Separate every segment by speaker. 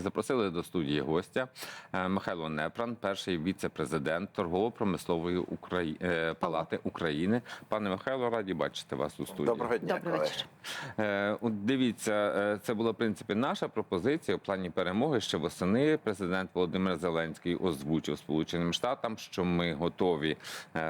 Speaker 1: Запросили до студії гостя е, Михайло Непран, перший віце-президент торгово-промислової Украї... е, палати України. Пане Михайло, раді бачити вас у студії.
Speaker 2: Доброго дня.
Speaker 3: Добрий
Speaker 2: колеги.
Speaker 3: вечір.
Speaker 1: Е, дивіться, це була в принципі наша пропозиція у плані перемоги. Ще восени президент Володимир Зеленський озвучив Сполученим Штатам, що ми готові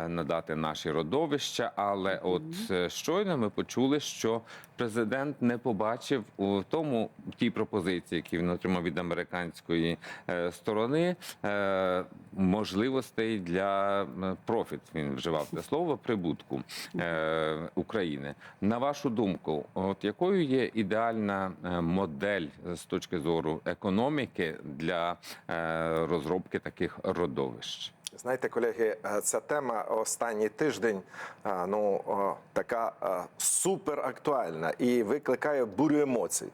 Speaker 1: надати наші родовища. Але от щойно ми почули, що президент не побачив у тому в тій пропозиції, які він отримав від американської е, сторони, е, можливостей для профіт. Він вживав це слово прибутку е, України. На вашу думку, от якою є ідеальна модель з точки зору економіки для розробки таких родовищ?
Speaker 2: Знаєте, колеги, е, ця тема останній тиждень е, ну така суперактуальна супер актуальна і викликає бурю емоцій.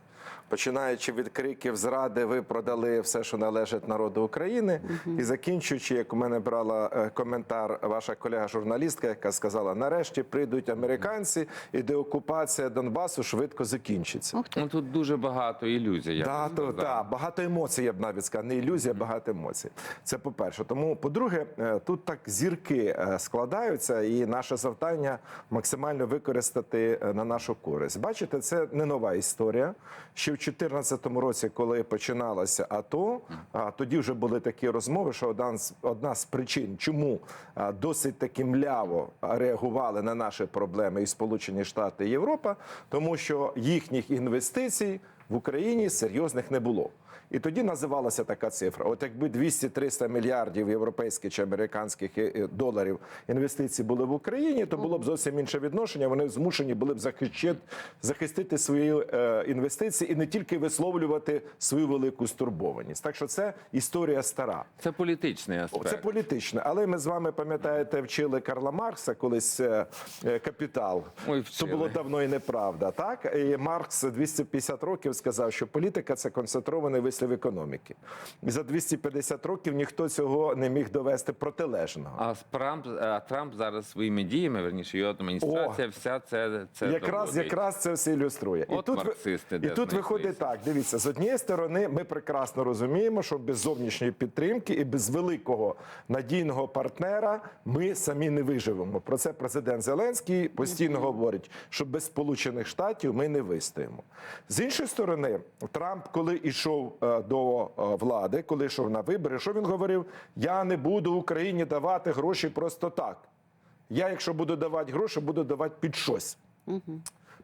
Speaker 2: Починаючи від криків зради, ви продали все, що належить народу України, і закінчуючи, як у мене брала е, коментар ваша колега-журналістка, яка сказала: нарешті прийдуть американці, і деокупація Донбасу швидко закінчиться.
Speaker 1: Ну тут дуже багато ілюзій. Я
Speaker 2: Да, то, та, багато емоцій, я б навіть сказав. Не ілюзія, багато емоцій. Це по-перше. Тому, по-друге, е, тут так зірки е, складаються, і наше завдання максимально використати на нашу користь. Бачите, це не нова історія. Ще в 2014 році, коли починалося АТО, а, тоді вже були такі розмови, що одна з, одна з причин, чому досить таки мляво реагували на наші проблеми і Сполучені Штати і Європа, тому що їхніх інвестицій в Україні серйозних не було. І тоді називалася така цифра: от якби 200-300 мільярдів європейських чи американських е, е, доларів інвестицій були в Україні, то було б зовсім інше відношення. Вони змушені були б захищати, захистити свої е, інвестиції і не тільки висловлювати свою велику стурбованість. Так що це історія стара.
Speaker 1: Це політичний аспект.
Speaker 2: Це політичне, але ми з вами пам'ятаєте, вчили Карла Маркса колись капітал.
Speaker 1: Ой,
Speaker 2: Це було давно і неправда. Так і Маркс 250 років сказав, що політика це концентрований вислів економіки. І за 250 років ніхто цього не міг довести протилежного.
Speaker 1: А Трамп, а Трамп зараз своїми діями, верніше його адміністрація, вся це, це
Speaker 2: якраз
Speaker 1: доводить.
Speaker 2: якраз це все ілюструє.
Speaker 1: От
Speaker 2: ви-
Speaker 1: марксисти,
Speaker 2: і тут виходить так. Дивіться, з однієї сторони, ми прекрасно розуміємо, що без зовнішньої підтримки і без великого надійного партнера ми самі не виживемо. Про це президент Зеленський постійно говорить, що без Сполучених Штатів ми не вистоїмо. З іншої сторони, Трамп, коли йшов е, до е, влади, коли йшов на вибори, що він говорив? Я не буду Україні давати гроші просто так. Я, якщо буду давати гроші, буду давати під щось.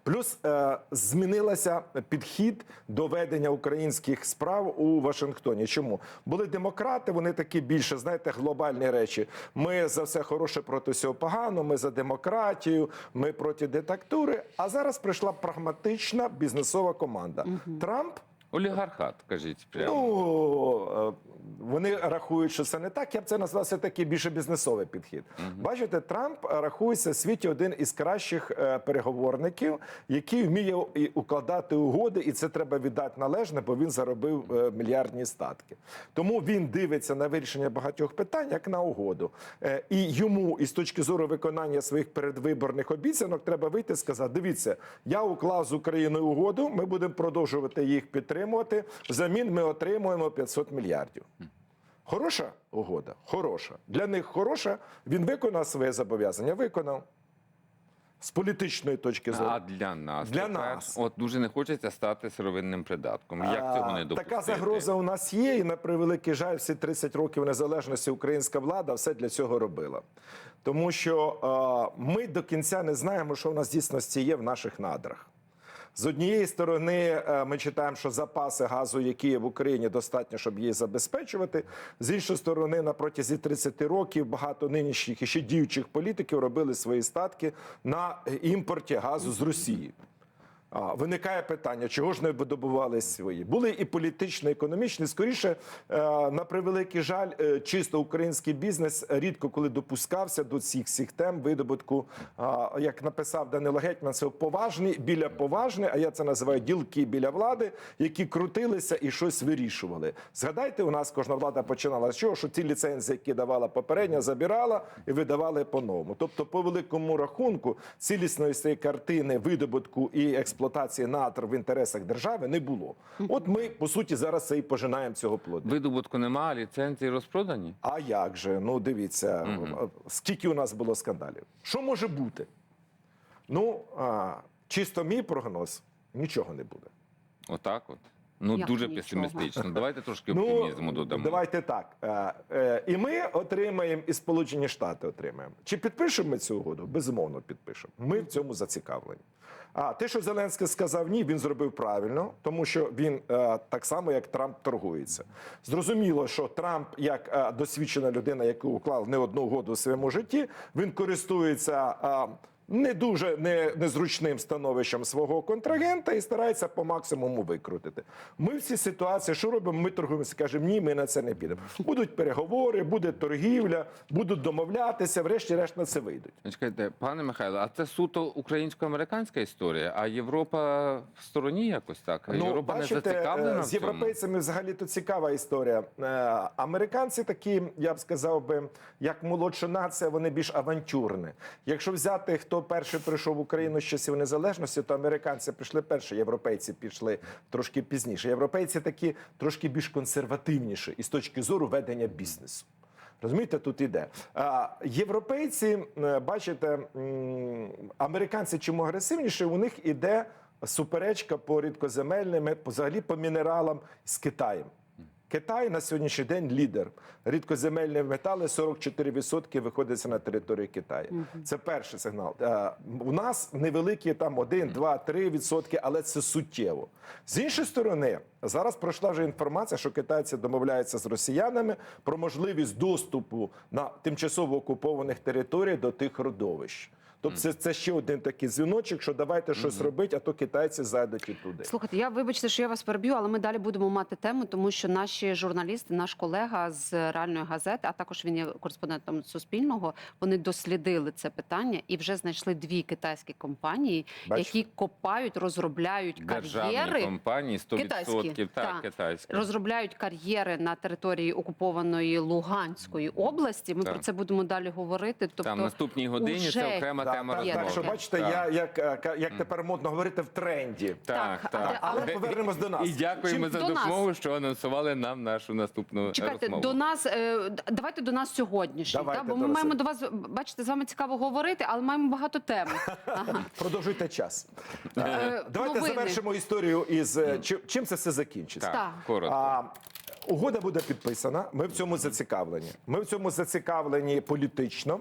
Speaker 2: Плюс е, змінилася підхід до ведення українських справ у Вашингтоні. Чому були демократи? Вони такі більше знаєте, глобальні речі. Ми за все хороше проти всього погано. Ми за демократію, ми проти диктатури. А зараз прийшла прагматична бізнесова команда. Трамп.
Speaker 1: Олігархат, кажіть прямо.
Speaker 2: Ну е, вони рахують, що це не так. Я б це назвав все таки більше бізнесовий підхід. Бачите, Трамп рахується в світі один із кращих е, переговорників, який вміє укладати угоди, і це треба віддати належне, бо він заробив е, мільярдні статки. Тому він дивиться на вирішення багатьох питань як на угоду. І йому, із точки зору виконання своїх передвиборних обіцянок, треба вийти і сказати: дивіться, я уклав з Україною угоду, ми будемо продовжувати їх підтримувати. Взамін ми отримуємо 500 мільярдів. Хороша угода, хороша. Для них хороша. Він виконав своє зобов'язання. Виконав з політичної точки зору.
Speaker 1: А для нас
Speaker 2: Для
Speaker 1: тепер,
Speaker 2: нас.
Speaker 1: от дуже не хочеться стати сировинним придатком. Як цього не допустити?
Speaker 2: Така загроза у нас є, і на превеликий жаль, всі 30 років незалежності українська влада все для цього робила. Тому що е, ми до кінця не знаємо, що в нас дійсності є в наших надрах. З однієї сторони, е, ми читаємо, що запаси газу, які є в Україні, достатньо, щоб її забезпечувати. З іншої сторони, на протязі 30 років багато нинішніх і ще діючих політиків робили свої статки на імпорті газу з Росії. Виникає питання, чого ж не видобували свої? Були і політичні, і економічні. Скоріше, е, на превеликий жаль, е, чисто український бізнес рідко коли допускався до цих всіх тем видобутку. Як написав Данило Гетьман, це поважні біля поважні, а я це називаю ділки біля влади, які крутилися і щось вирішували. Згадайте, у нас кожна влада починала з чого, що ті ліцензії, які давала попередня, забирала і видавали по-новому. Тобто, по великому рахунку, цілісної цієї картини видобутку і експлуатації експлуатації натр в інтересах держави не було. От ми по суті зараз це і пожинаємо цього плоду.
Speaker 1: Видобутку немає, ліцензії розпродані.
Speaker 2: А як же? Ну дивіться, скільки у нас було скандалів. Що може бути? Ну, а, чисто мій прогноз нічого не буде.
Speaker 1: Отак от. Ну
Speaker 3: Як
Speaker 1: дуже
Speaker 3: нічого?
Speaker 1: песимістично. Давайте трошки оптимізму додамо.
Speaker 2: Ну, Давайте так. Е, е, І ми отримаємо, і Сполучені Штати отримаємо. Чи підпишемо ми цю угоду? Безумовно, підпишемо. Ми в цьому зацікавлені. А те, що Зеленський сказав ні, він зробив правильно, тому що він е, так само, як Трамп, торгується. Зрозуміло, що Трамп, як е, досвідчена людина, яка уклав не одну угоду у своєму житті, він користується. е, не дуже не, незручним становищем свого контрагента і старається по максимуму викрутити. Ми в цій ситуації, що робимо? Ми торгуємося, кажемо, ні, ми на це не підемо. Будуть переговори, буде торгівля, будуть домовлятися, врешті-решт на це вийдуть.
Speaker 1: Чекайте, пане Михайло, а це суто українсько-американська історія, а Європа в стороні якось так. Європа не зацікавлена
Speaker 2: е, з європейцями взагалі то цікава історія. Е, Американці такі, я б сказав би, як молодша нація, вони більш авантюрні. Якщо взяти, хто перший прийшов в Україну з часів незалежності, то американці прийшли перші, європейці пішли трошки пізніше. Європейці такі трошки більш консервативніші і з точки зору ведення бізнесу. Розумієте, тут іде. А, європейці, бачите, американці чому агресивніше, у них іде суперечка по рідкоземельним, по- взагалі по мінералам з Китаєм. Китай на сьогоднішній день лідер. Рідкоземельні метали 44% виходиться на територію Китаю. Це перший сигнал. Е, У нас невеликі там 1, 2, 3 відсотки, але це суттєво. З іншої сторони, зараз пройшла вже інформація, що китайці домовляються з росіянами про можливість доступу на тимчасово окупованих територій до тих родовищ. Тобто це, це ще один такий дзвіночок, що давайте щось робити, а то китайці зайдуть і туди.
Speaker 3: Слухайте, я вибачте, що я вас переб'ю, але ми далі будемо мати тему, тому що наші журналісти, наш колега з реальної газети, а також він є кореспондентом Суспільного, вони дослідили це питання і вже знайшли дві китайські компанії,
Speaker 2: Бачите?
Speaker 3: які копають, розробляють
Speaker 1: Державні
Speaker 3: кар'єри.
Speaker 1: компанії 100%
Speaker 3: Китайські,
Speaker 1: так,
Speaker 3: так.
Speaker 1: китайські.
Speaker 3: Розробляють кар'єри на території окупованої Луганської області. Ми
Speaker 1: Так.
Speaker 3: про це будемо далі говорити. Тобто
Speaker 1: Там в наступній годині
Speaker 3: уже
Speaker 1: це окрема тема
Speaker 2: так, так, що бачите, я як, е, як тепер модно говорити в тренді.
Speaker 1: Так,
Speaker 3: Так, але-
Speaker 2: повернемось до нас.
Speaker 1: І дякуємо за допомогу, що анонсували нам нашу наступну
Speaker 3: Чекайте, до нас е, давайте до нас сьогоднішній. Бо ми маємо до вас бачите, з вами цікаво говорити, але маємо багато тем.
Speaker 2: Продовжуйте час.
Speaker 3: Е,
Speaker 2: Давайте завершимо історію із чим це все закінчиться.
Speaker 1: Коротко.
Speaker 2: Угода буде підписана. Ми в цьому зацікавлені. Ми в цьому зацікавлені політично.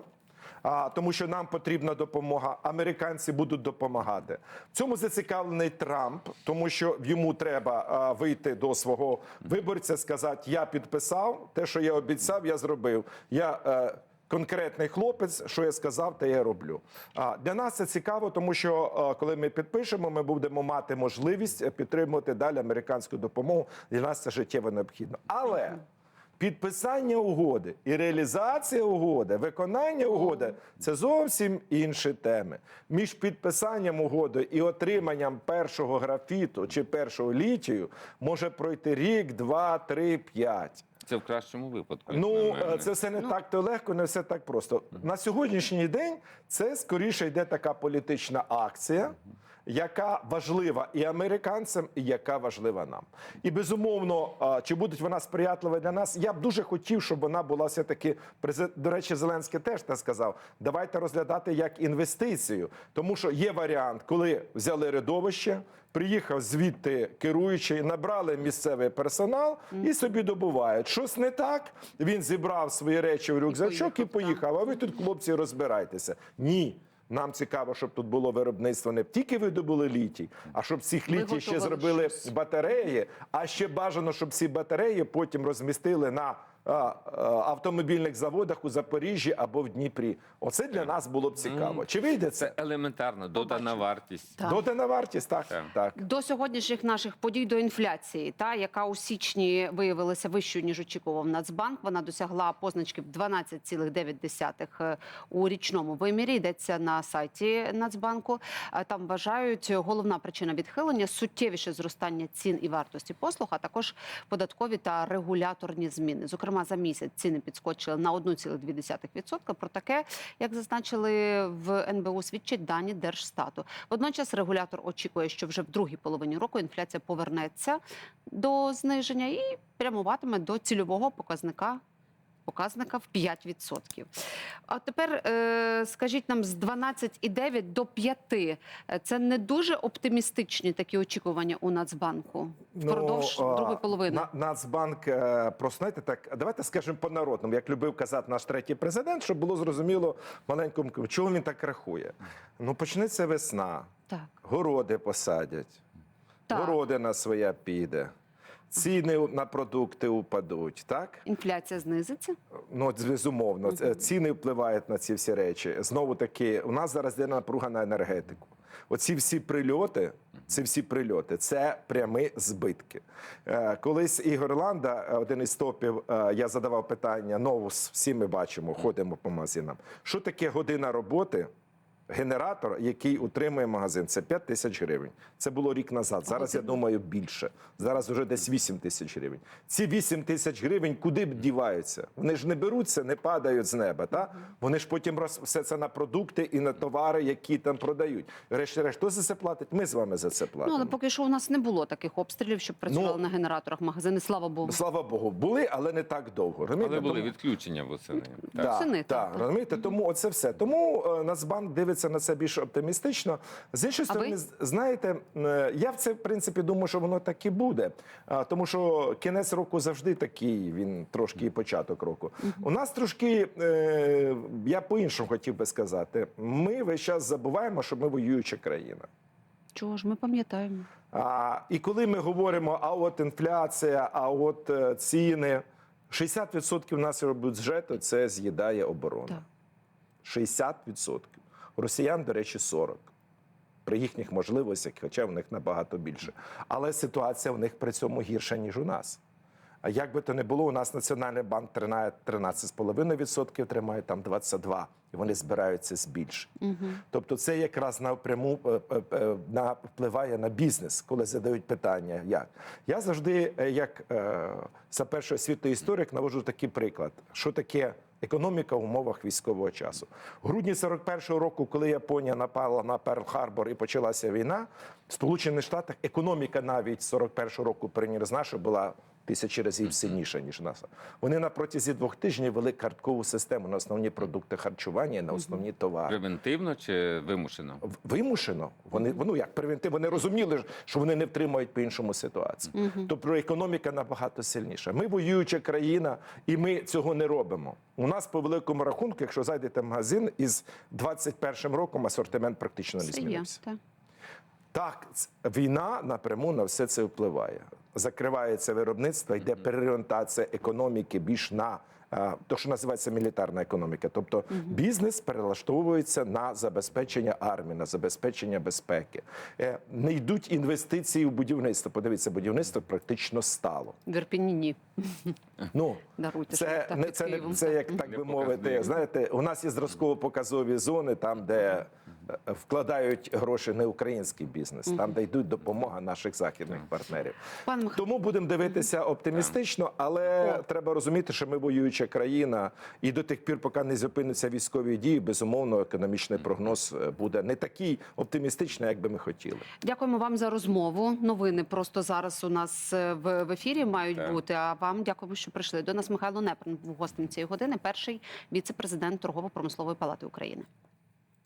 Speaker 2: А, тому що нам потрібна допомога, американці будуть допомагати. В цьому зацікавлений Трамп, тому що йому треба а, вийти до свого виборця, сказати: Я підписав те, що я обіцяв, я зробив. Я е, конкретний хлопець, що я сказав, те я роблю. А для нас це цікаво, тому що е, коли ми підпишемо, ми будемо мати можливість е, підтримувати далі американську допомогу. Для нас це життєво необхідно. Але підписання угоди і реалізація угоди, виконання угоди це зовсім інші теми. Між підписанням угоди і отриманням першого графіту чи першого літію може пройти рік, два, три, п'ять.
Speaker 1: Це в кращому випадку.
Speaker 2: Ну, е, це все не так то легко, не все так просто. На сьогоднішній день це скоріше йде така політична акція, яка важлива і американцям, і яка важлива нам. І безумовно, чи буде вона сприятлива для нас? Я б дуже хотів, щоб вона була все таки до речі, Зеленський теж те сказав. Давайте розглядати як інвестицію, тому що є варіант, коли взяли рядовище. Приїхав звідти керуючий, набрали місцевий персонал і собі добувають. Щось не так. Він зібрав свої речі в рюкзачок і
Speaker 3: поїхав.
Speaker 2: А ви тут, хлопці, розбирайтеся. Ні. Нам цікаво, щоб тут було виробництво не тільки видобули літій, а щоб цих літій ще зробили
Speaker 3: щось.
Speaker 2: батареї. А ще бажано, щоб ці батареї потім розмістили на автомобільних заводах у Запоріжжі або в Дніпрі. Оце для нас було б цікаво. Чи вийде це?
Speaker 1: Це елементарно, додана вартість.
Speaker 3: Так.
Speaker 2: Додана вартість, так.
Speaker 1: Так.
Speaker 2: так.
Speaker 3: До сьогоднішніх наших подій до інфляції, та яка у січні виявилася вищою ніж очікував Нацбанк. Вона досягла позначки в 12,9 е, у річному вимірі. Йдеться на сайті Нацбанку. Е, Там вважають головна причина відхилення суттєвіше зростання цін і вартості послуг, а також податкові та регуляторні зміни. Зокрема, Зокрема, за місяць ціни підскочили на 1,2%. Про таке, як зазначили в НБУ, свідчать дані Держстату. Водночас регулятор очікує, що вже в другій половині року інфляція повернеться до зниження і прямуватиме до цільового показника. Показника в 5%. А тепер е, скажіть нам з 12,9 до 5. Е, Це не дуже оптимістичні такі очікування у Нацбанку впродовж
Speaker 2: Ну,
Speaker 3: другої половини.
Speaker 2: На, Нацбанк, е, просто знаєте, так, давайте скажемо по-народному, як любив казати наш третій президент, щоб було зрозуміло маленькому, чого він так рахує. Ну, почнеться весна,
Speaker 3: Так.
Speaker 2: городи посадять,
Speaker 3: Так.
Speaker 2: городина своя піде, ціни на продукти упадуть, так?
Speaker 3: Інфляція знизиться.
Speaker 2: Ну, безумовно, ціни впливають на ці всі речі. Знову таки, у нас зараз йде напруга на енергетику. Оці всі прильоти, ці всі прильоти, це прямі збитки. Е, Колись Ігор Ланда, е, один із топів, е, я задавав питання: новус, всі ми бачимо, ходимо по магазинам. Що таке година роботи? Генератор, який утримує магазин, це 5 тисяч гривень. Це було рік назад. Зараз я думаю більше. Зараз вже десь 8 тисяч гривень. Ці 8 тисяч гривень куди б діваються? Вони ж не беруться, не падають з неба. Та? Вони ж потім роз... все це на продукти і на товари, які там продають. Врешті-решт, хто за це платить? Ми з вами за це платимо.
Speaker 3: Ну але поки що у нас не було таких обстрілів, щоб працювали
Speaker 2: Ну,
Speaker 3: на генераторах магазини. Слава Богу.
Speaker 2: Слава Богу, були, але не так довго. Розумієте?
Speaker 1: Але були відключення восени. Так.
Speaker 3: Восени,
Speaker 2: так,
Speaker 3: так, так.
Speaker 2: розумієте? Тому оце все. Тому е, Нацбанк дивиться на це більш оптимістично. З іншої сторони, знаєте, я в це в принципі думаю, що воно так і буде. Тому що кінець року завжди такий, він трошки і початок року. У нас трошки, е, я по-іншому хотів би сказати, ми весь час забуваємо, що ми воююча країна.
Speaker 3: Чого ж ми пам'ятаємо?
Speaker 2: А, і коли ми говоримо, а от інфляція, а от е, ціни, 60% нашого бюджету це з'їдає оборона.
Speaker 3: Так.
Speaker 2: 60%. У росіян, до речі, 40%. При їхніх можливостях, хоча в них набагато більше. Але ситуація в них при цьому гірша, ніж у нас. А як би то не було, у нас Національний банк тримає 13,5%, тримає там 22%. І вони збираються збільшити. Тобто це якраз напряму е, е, е, на, впливає на бізнес, коли задають питання. Як? Я завжди, як е, за першого світу історик, наводжу такий приклад, що таке економіка в умовах військового часу. В грудні 41-го року, коли Японія напала на Перл-Харбор і почалася війна, в Сполучених Штатах економіка навіть 41-го року порівняно з була тисячі разів сильніша, ніж наша. Вони на протязі двох тижнів вели карткову систему на основні продукти харчування, і на основні товари.
Speaker 1: Превентивно чи вимушено?
Speaker 2: Вимушено. Вони ну як превентив, вони розуміли, що вони не втримають по іншому ситуацію. Тобто економіка набагато сильніша. Ми воююча країна, і ми цього не робимо. У нас по великому рахунку, якщо зайдете в магазин, із 21 роком асортимент практично не змінився.
Speaker 3: Так.
Speaker 2: Так, війна напряму на все це впливає. Закривається виробництво, йде переорієнтація економіки більш на те, що називається мілітарна економіка. Тобто бізнес перелаштовується на забезпечення армії, на забезпечення безпеки. Е, Не йдуть інвестиції в будівництво. Подивіться, будівництво практично стало.
Speaker 3: В ні.
Speaker 2: Ну
Speaker 3: Даруйте,
Speaker 2: це
Speaker 3: так
Speaker 2: не це, не це як так би мовити. Знаєте, у нас є зразково-показові зони, там де е, вкладають гроші не український бізнес, там де йдуть допомога наших західних партнерів. Тому будемо дивитися оптимістично, але треба розуміти, що ми воююча країна, і до тих пір, поки не зупиняться військові дії, безумовно, економічний прогноз е, буде не такий оптимістичний, як би ми хотіли.
Speaker 3: дякуємо вам за розмову. Новини просто зараз у нас е, в, в ефірі мають
Speaker 1: Так.
Speaker 3: бути. А вам дякуємо, що прийшли. До нас Михайло Непен був гостем цієї години. Перший віце-президент торгово-промислової палати України.